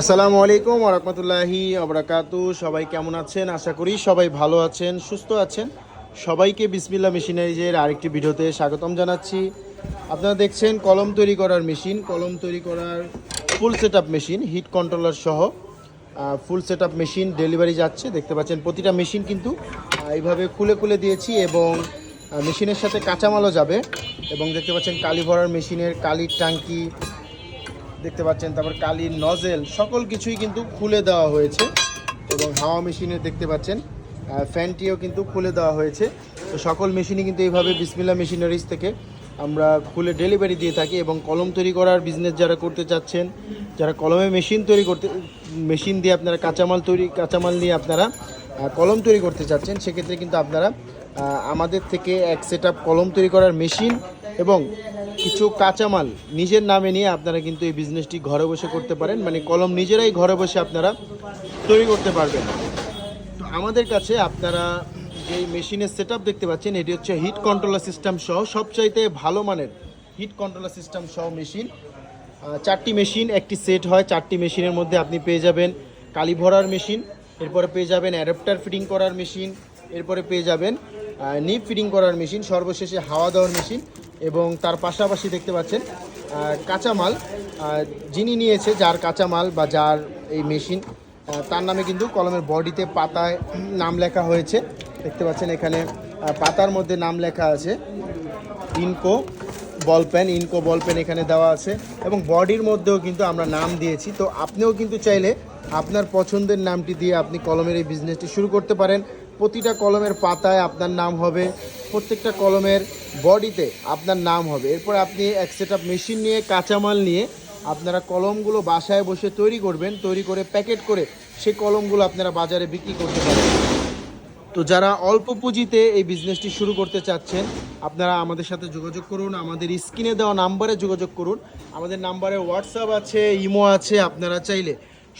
আসসালামু আলাইকুম ওরহমতুল্লাহি আবরাকাতু সবাই কেমন আছেন? আশা করি সবাই ভালো আছেন, সুস্থ আছেন। সবাইকে বিসমিল্লা মেশিনারিজের আরেকটি ভিডিওতে স্বাগতম জানাচ্ছি। আপনারা দেখছেন কলম তৈরি করার মেশিন, কলম তৈরি করার full set machine, heat controller সহ ফুল সেট মেশিন ডেলিভারি যাচ্ছে। দেখতে পাচ্ছেন প্রতিটা মেশিন কিন্তু এইভাবে খুলে খুলে দিয়েছি এবং মেশিনের সাথে কাঁচামালও যাবে। এবং দেখতে পাচ্ছেন কালি ভরার মেশিনের কালির ট্যাঙ্কি দেখতে পাচ্ছেন, তারপর কালির নজেল, সকল কিছুই কিন্তু খুলে দেওয়া হয়েছে এবং হাওয়া মেশিনে দেখতে পাচ্ছেন ফ্যানটিও কিন্তু খুলে দেওয়া হয়েছে। তো সকল মেশিনই কিন্তু এইভাবে বিসমিল্লা মেশিনারিজ থেকে আমরা খুলে ডেলিভারি দিয়ে থাকি এবং কলম তৈরি করার বিজনেস যারা করতে চাচ্ছেন, যারা কলমে মেশিন তৈরি করতে মেশিন দিয়ে আপনারা কাঁচামাল তৈরি, কাঁচামাল নিয়ে আপনারা কলম তৈরি করতে চাচ্ছেন, সেক্ষেত্রে কিন্তু আপনারা আমাদের থেকে এক সেট কলম তৈরি করার মেশিন এবং কিছু কাঁচামাল নিজের নামে নিয়ে আপনারা কিন্তু এই বিজনেসটি ঘরে বসে করতে পারেন। মানে কলম নিজেরাই ঘরে বসে আপনারা তৈরি করতে পারবেন। তো আমাদের কাছে আপনারা যে মেশিনের সেট দেখতে পাচ্ছেন, এটি হচ্ছে হিট কন্ট্রোলার সিস্টেম সহ সবচাইতে ভালো মানের হিট কন্ট্রোলার সিস্টেম সহ মেশিন চারটি মেশিন একটি সেট হয়, চারটি মেশিনের মধ্যে আপনি পেয়ে যাবেন কালি ভরার মেশিন এরপরে পেয়ে যাবেন অ্যাডাপ্টার ফিটিং করার মেশিন এরপরে পেয়ে যাবেন নিপ ফিটিং করার মেশিন সর্বশেষে হাওয়া দেওয়ার মেশিন এবং তার পাশাপাশি দেখতে পাচ্ছেন কাঁচামাল যিনি নিয়েছে যার কাঁচামাল বা যার এই মেশিন তার নামে কিন্তু কলমের বডিতে পাতায় নাম লেখা হয়েছে। দেখতে পাচ্ছেন এখানে পাতার মধ্যে নাম লেখা আছে, ইনকো বল পেন, ইনকো বল পেন এখানে দেওয়া আছে এবং বডির মধ্যেও কিন্তু আমরা নাম দিয়েছি। তো আপনিও কিন্তু চাইলে আপনার পছন্দের নামটি দিয়ে আপনি কলমের এই বিজনেসটি শুরু করতে পারেন। প্রতিটা কলমের পাতায় আপনার নাম হবে প্রত্যেকটা কলমের বডিতে আপনার নাম হবে। এরপর আপনি এক সেট মেশিন নিয়ে, কাঁচামাল নিয়ে আপনারা কলমগুলো বাসায় বসে তৈরি করবেন, তৈরি করে প্যাকেট করে সেই কলমগুলো আপনারা বাজারে বিক্রি করতে পারেন। তো যারা অল্প পুঁজিতে এই বিজনেসটি শুরু করতে চাচ্ছেন, আপনারা আমাদের সাথে যোগাযোগ করুন, আমাদের স্ক্রিনে দেওয়া নাম্বারে যোগাযোগ করুন। আমাদের নাম্বারে হোয়াটসঅ্যাপ আছে ইমো আছে, আপনারা চাইলে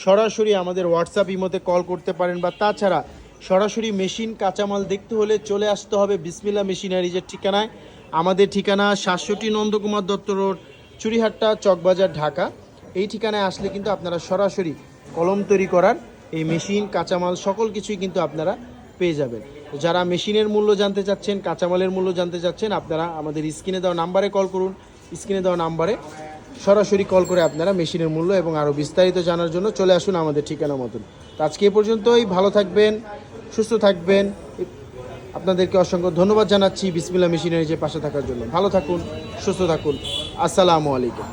সরাসরি আমাদের হোয়াটসঅ্যাপ ইমোতে কল করতে পারেন বা তাছাড়া সরাসরি মেশিন কাঁচামাল দেখতে হলে চলে আসতে হবে বিসমিল্লা মেশিনারিজের ঠিকানায়। আমাদের ঠিকানা সাতষট্টি নন্দকুমার দত্ত রোড চুরিহাট্টা চকবাজার, ঢাকা। এই ঠিকানায় আসলে কিন্তু আপনারা সরাসরি কলম তৈরি করার এই মেশিন, কাঁচামাল সকল কিছুই কিন্তু আপনারা পেয়ে যাবেন। যারা মেশিনের মূল্য জানতে চাচ্ছেন, কাঁচামালের মূল্য জানতে চাচ্ছেন, আপনারা আমাদের স্ক্রিনে দেওয়া নাম্বারে কল করুন। স্ক্রিনে দেওয়া নাম্বারে সরাসরি কল করে আপনারা মেশিনের মূল্য এবং আরও বিস্তারিত জানার জন্য চলে আসুন আমাদের ঠিকানা মতন। তো আজকে এ পর্যন্তই, ভালো থাকবেন, সুস্থ থাকবেন। আপনাদেরকে অসংখ্য ধন্যবাদ জানাচ্ছি বিসমিল্লা মেশিনের যে পাশে থাকার জন্য। ভালো থাকুন, সুস্থ থাকুন। আসসালামু আলাইকুম।